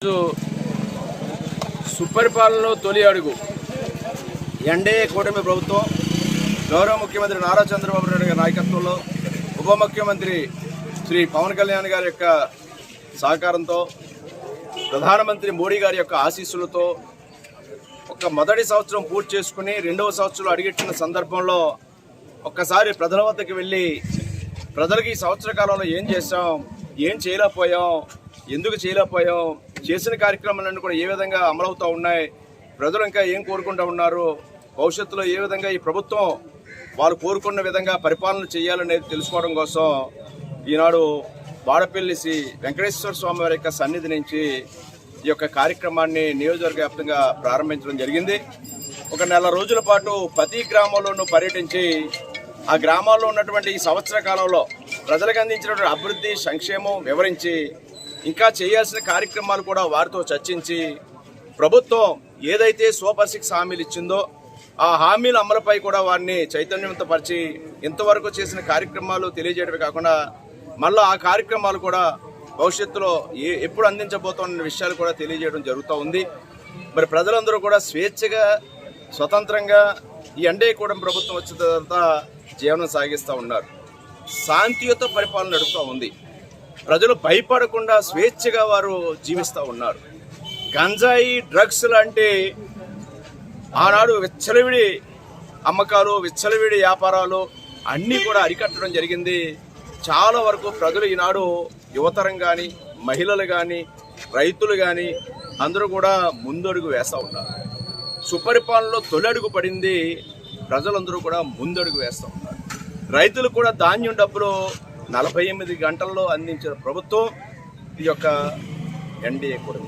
ఈరోజు సుపరిపాలనలో తొలి అడుగు. ఎన్డీఏ కూటమి ప్రభుత్వం గౌరవ ముఖ్యమంత్రి నారా చంద్రబాబు నాయుడు గారి నాయకత్వంలో ఉప ముఖ్యమంత్రి శ్రీ పవన్ కళ్యాణ్ గారి యొక్క సహకారంతో ప్రధానమంత్రి మోడీ గారి యొక్క ఆశీస్సులతో ఒక మొదటి సంవత్సరం పూర్తి చేసుకుని రెండవ సంవత్సరం అడిగెట్టిన సందర్భంలో ఒక్కసారి ప్రజల వద్దకు వెళ్ళి ప్రజలకు ఈ సంవత్సర కాలంలో ఏం చేసాం ఏం చేయలేకపోయాం ఎందుకు చేయలేకపోయాం చేసిన కార్యక్రమాలన్నీ కూడా ఏ విధంగా అమలవుతూ ఉన్నాయి? ప్రజలు ఇంకా ఏం కోరుకుంటూ ఉన్నారు? భవిష్యత్తులో ఏ విధంగా ఈ ప్రభుత్వం వారు కోరుకున్న విధంగా పరిపాలన చేయాలనేది తెలుసుకోవడం కోసం ఈనాడు వాడపల్లి శ్రీ వెంకటేశ్వర స్వామి వారి యొక్క సన్నిధి నుంచి ఈ యొక్క కార్యక్రమాన్ని నియోజకవర్గ వ్యాప్తంగా ప్రారంభించడం జరిగింది. ఒక నెల రోజుల పాటు ప్రతి గ్రామంలోనూ పర్యటించి ఆ గ్రామాల్లో ఉన్నటువంటి ఈ సంవత్సర కాలంలో ప్రజలకు అందించినటువంటి అభివృద్ధి సంక్షేమం వివరించి ఇంకా చేయాల్సిన కార్యక్రమాలు కూడా వారితో చర్చించి ప్రభుత్వం ఏదైతే సూపర్ సిక్స్ హామీలు ఇచ్చిందో ఆ హామీల అమలుపై కూడా వారిని చైతన్యవంతపరిచి ఇంతవరకు చేసిన కార్యక్రమాలు తెలియజేయడమే కాకుండా మళ్ళీ ఆ కార్యక్రమాలు కూడా భవిష్యత్తులో ఏ ఎప్పుడు అందించబోతున్న విషయాలు కూడా తెలియజేయడం జరుగుతూ ఉంది. మరి ప్రజలందరూ కూడా స్వేచ్ఛగా స్వతంత్రంగా ఈ అండే కూడా ప్రభుత్వం వచ్చిన తర్వాత జీవనం సాగిస్తూ ఉన్నారు. శాంతియుత పరిపాలన నడుస్తూ ఉంది. ప్రజలు భయపడకుండా స్వేచ్ఛగా వారు జీవిస్తూ ఉన్నారు. గంజాయి డ్రగ్స్ లాంటి ఆనాడు విచ్చలవిడి అమ్మకాలు విచ్చలవిడి వ్యాపారాలు అన్నీ కూడా అరికట్టడం జరిగింది. చాలా వరకు ప్రజలు ఈనాడు యువతరం కానీ మహిళలు కానీ రైతులు కానీ అందరూ కూడా ముందడుగు వేస్తూ ఉన్నారు. సుపరిపాలనలో తొలి అడుగు పడింది ప్రజలందరూ కూడా ముందడుగు వేస్తూ ఉన్నారు. రైతులు కూడా ధాన్యం డబ్బులు నలభై ఎనిమిది గంటల్లో అందించిన ప్రభుత్వం ఈ యొక్క ఎన్డీఏ కూడా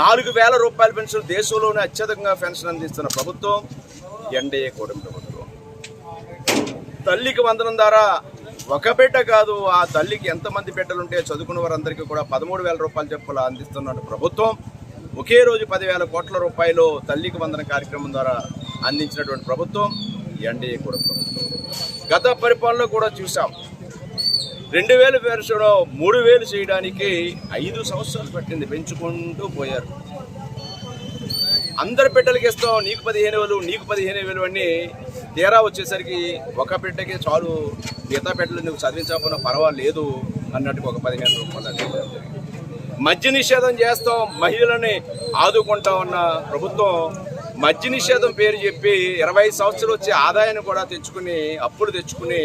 నాలుగు వేల రూపాయల పెన్షన్ దేశంలోనే అత్యధికంగా పెన్షన్ అందిస్తున్న ప్రభుత్వం ఎన్డీఏ కూటమి ప్రభుత్వం. తల్లికి వందనం ద్వారా ఒక బిడ్డ కాదు ఆ తల్లికి ఎంతమంది బిడ్డలు ఉంటే చదువుకున్న వారందరికీ కూడా పదమూడు వేల రూపాయలు చెప్పులు అందిస్తున్న ప్రభుత్వం. ఒకే రోజు పదివేల కోట్ల రూపాయలు తల్లికి వందన కార్యక్రమం ద్వారా అందించినటువంటి ప్రభుత్వం ఎన్డీఏ కూడా గత పరిపాలన కూడా చూసాం. రెండు వేలు పెన్షన్ మూడు వేలు చేయడానికి ఐదు సంవత్సరాలు పట్టింది పెంచుకుంటూ పోయారు. అందరి బిడ్డలకి ఇస్తాం నీకు పదిహేను వేలు నీకు పదిహేను వేలు అని తీరా వచ్చేసరికి ఒక బిడ్డకి చాలు మిగతా బిడ్డలు నువ్వు చదివించకపోయినా పర్వాలేదు అన్నట్టుగా ఒక పదిహేను రూపాయలు మద్య నిషేధం చేస్తాం మహిళలని ఆదుకుంటా ఉన్న ప్రభుత్వం మద్య నిషేధం పేరు చెప్పి ఇరవై సంవత్సరాలు వచ్చే ఆదాయాన్ని కూడా తెచ్చుకుని అప్పులు తెచ్చుకుని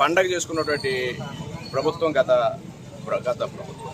పండగ చేసుకున్నటువంటి ప్రభుత్వం గత గత ప్రభుత్వం.